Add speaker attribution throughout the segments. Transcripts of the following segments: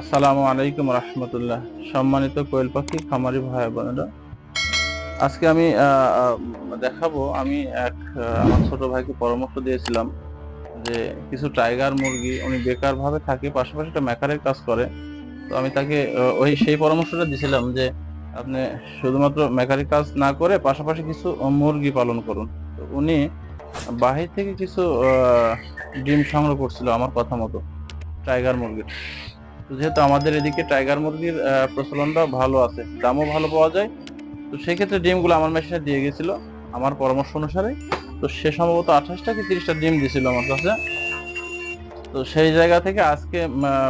Speaker 1: আসসালামু আলাইকুম রহমতুল্লাহ সম্মানিত কোয়েল পাখি খামারি ভাই বোনেরা আজকে আমি দেখাবো আমি এক আমার ছোট ভাইকে পরামর্শ দিয়েছিলাম যে কিছু টাইগার মুরগি উনি বেকারভাবে থাকে পাশাপাশি একটা মেকারের কাজ করে তো আমি তাকে ওই সেই পরামর্শটা দিয়েছিলাম যে আপনি শুধুমাত্র মেকারি কাজ না করে পাশাপাশি কিছু মুরগি পালন করুন তো উনি বাহির থেকে কিছু ডিম সংগ্রহ করছিল আমার কথা মতো টাইগার মুরগির যেহেতু আমাদের এদিকে টাইগার মুরগির প্রচলনটা ভালো আছে দামও ভালো পাওয়া যায় তো সেক্ষেত্রে ডিমগুলো আমার মেশিনে দিয়ে গেছিল আমার পরামর্শ অনুসারে তো সে সম্ভবত আঠাশটা কি তিরিশটা ডিম দিয়েছিল আমার কাছে তো সেই জায়গা থেকে আজকে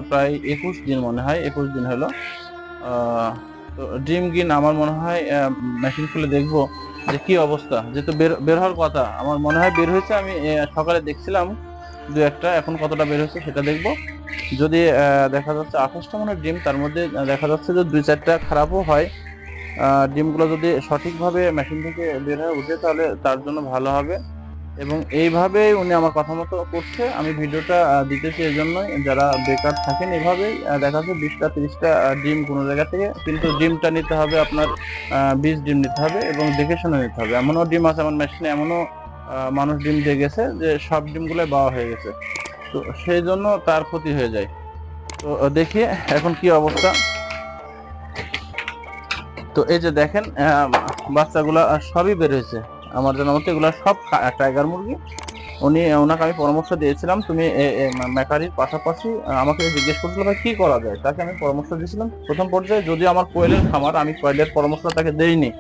Speaker 1: প্রায় একুশ দিন মনে হয় একুশ দিন হলো তো ডিম গিন আমার মনে হয় মেশিন খুলে দেখবো যে কি অবস্থা যেহেতু বের বের হওয়ার কথা আমার মনে হয় বের হয়েছে আমি সকালে দেখছিলাম দু একটা এখন কতটা বের হয়েছে সেটা দেখবো যদি দেখা যাচ্ছে আঠাশটা মনের ডিম তার মধ্যে দেখা যাচ্ছে যে দুই চারটা খারাপও হয় ডিমগুলো যদি সঠিকভাবে মেশিন থেকে বের হয়ে উঠে তাহলে তার জন্য ভালো হবে এবং এইভাবে উনি আমার কথা মতো করছে আমি ভিডিওটা দিতেছি এই জন্যই যারা বেকার থাকেন এভাবেই দেখা যাচ্ছে বিশটা তিরিশটা ডিম কোনো জায়গা থেকে কিন্তু ডিমটা নিতে হবে আপনার বিশ ডিম নিতে হবে এবং দেখে শুনে নিতে হবে এমনও ডিম আছে আমার মেশিনে এমনও মানুষ ডিম দিয়ে গেছে যে সব ডিমগুলো বাওয়া হয়ে গেছে তো সেই জন্য তার ক্ষতি হয়ে যায় তো দেখি এখন কি অবস্থা তো এই যে দেখেন বাচ্চাগুলা সবই বের হয়েছে আমার জানা মতো এগুলা সব টাইগার মুরগি উনি ওনাকে আমি পরামর্শ দিয়েছিলাম তুমি মেকারির পাশাপাশি আমাকে জিজ্ঞেস করছিল ভাই কী করা যায় তাকে আমি পরামর্শ দিয়েছিলাম প্রথম পর্যায়ে যদি আমার কোয়েলের খামার আমি কোয়েলের পরামর্শ তাকে দেইনি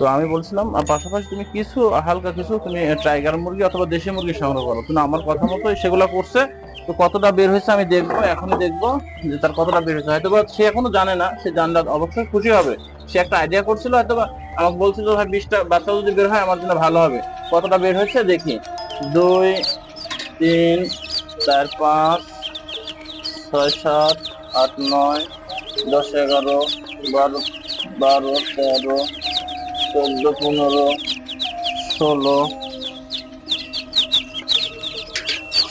Speaker 1: তো আমি বলছিলাম পাশাপাশি তুমি কিছু হালকা কিছু তুমি টাইগার মুরগি অথবা দেশি মুরগি সংগ্রহ করো কিন্তু আমার কথা মতো সেগুলো করছে তো কতটা বের হয়েছে আমি দেখবো এখনই দেখবো যে তার কতটা বের হয়েছে হয়তো সে এখনো জানে না সে জানলে অবশ্যই খুশি হবে সে একটা আইডিয়া করছিল হয়তো আমাকে বলছিল ভাই বিশটা বাচ্চা যদি বের হয় আমার জন্য ভালো হবে কতটা বের হয়েছে দেখি দুই তিন চার পাঁচ ছয় সাত আট নয় দশ এগারো বারো বারো তেরো চোদ্দ পনেরো ষোলো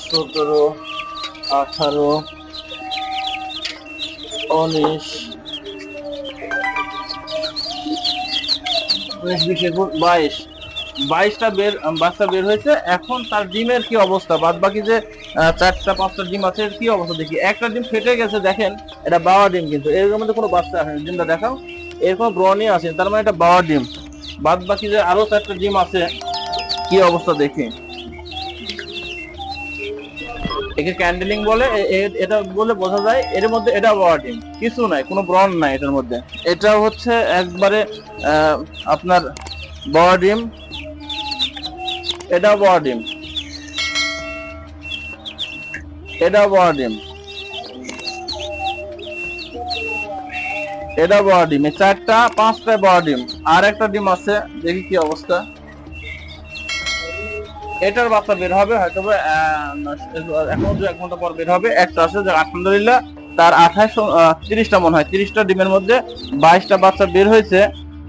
Speaker 1: সতেরো আঠারো উনিশ বাইশ বাইশটা বের বাচ্চা বের হয়েছে এখন তার ডিমের কি অবস্থা বাদ বাকি যে চারটা পাঁচটা ডিম আছে কি অবস্থা দেখি একটা ডিম ফেটে গেছে দেখেন এটা বাওয়া ডিম কিন্তু এর মধ্যে কোনো বাচ্চা আসেনি ডিমটা দেখাও এরকম ব্রনি আছে আসেনি তার মানে এটা বাবা ডিম বাদ বাকি যে আরো চারটা ডিম আছে কি অবস্থা দেখি একে ক্যান্ডেলিং বলে এটা বলে বোঝা যায় এর মধ্যে এটা বড় ডিম কিছু নাই কোনো ব্রন নাই এটার মধ্যে এটা হচ্ছে একবারে আপনার বড় ডিম এটা বড় ডিম এটা বড় ডিম এটা বড় ডিম এই চারটা পাঁচটা বড় ডিম আর একটা ডিম আছে দেখি কি অবস্থা এটার বাচ্চা বের হবে হয়তো এখন দু এক ঘন্টা পর বের হবে একটা আছে যে আলহামদুলিল্লাহ তার আঠাশ তিরিশটা মনে হয় তিরিশটা ডিমের মধ্যে বাইশটা বাচ্চা বের হয়েছে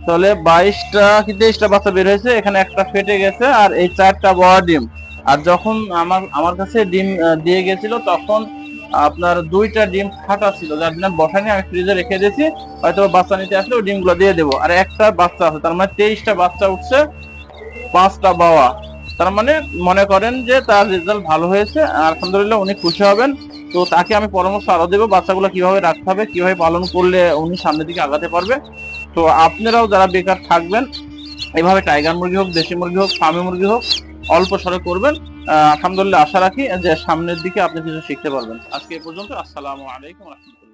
Speaker 1: তাহলে বাইশটা কি তেইশটা বাচ্চা বের হয়েছে এখানে একটা ফেটে গেছে আর এই চারটা বড় ডিম আর যখন আমার আমার কাছে ডিম দিয়ে গেছিল তখন আপনার দুইটা ডিম ফাটা ছিল যার জন্য বসানি আমি ফ্রিজে রেখে দিয়েছি হয়তো বাচ্চা নিতে আসলে ওই ডিমগুলো দিয়ে দেবো আর একটা বাচ্চা আছে তার মানে তেইশটা বাচ্চা উঠছে পাঁচটা বাবা তার মানে মনে করেন যে তার রেজাল্ট ভালো হয়েছে আর আলহামদুলিল্লাহ উনি খুশি হবেন তো তাকে আমি পরামর্শ আরও দেবো বাচ্চাগুলো কীভাবে রাখতে হবে কীভাবে পালন করলে উনি সামনের দিকে আগাতে পারবে তো আপনারাও যারা বেকার থাকবেন এভাবে টাইগার মুরগি হোক দেশি মুরগি হোক ফার্মি মুরগি হোক অল্প সরে করবেন আলহামদুলিল্লাহ আশা রাখি যে সামনের দিকে আপনি কিছু শিখতে পারবেন আজকে পর্যন্ত আসসালামু আলাইকুম রহমতুল্লাহ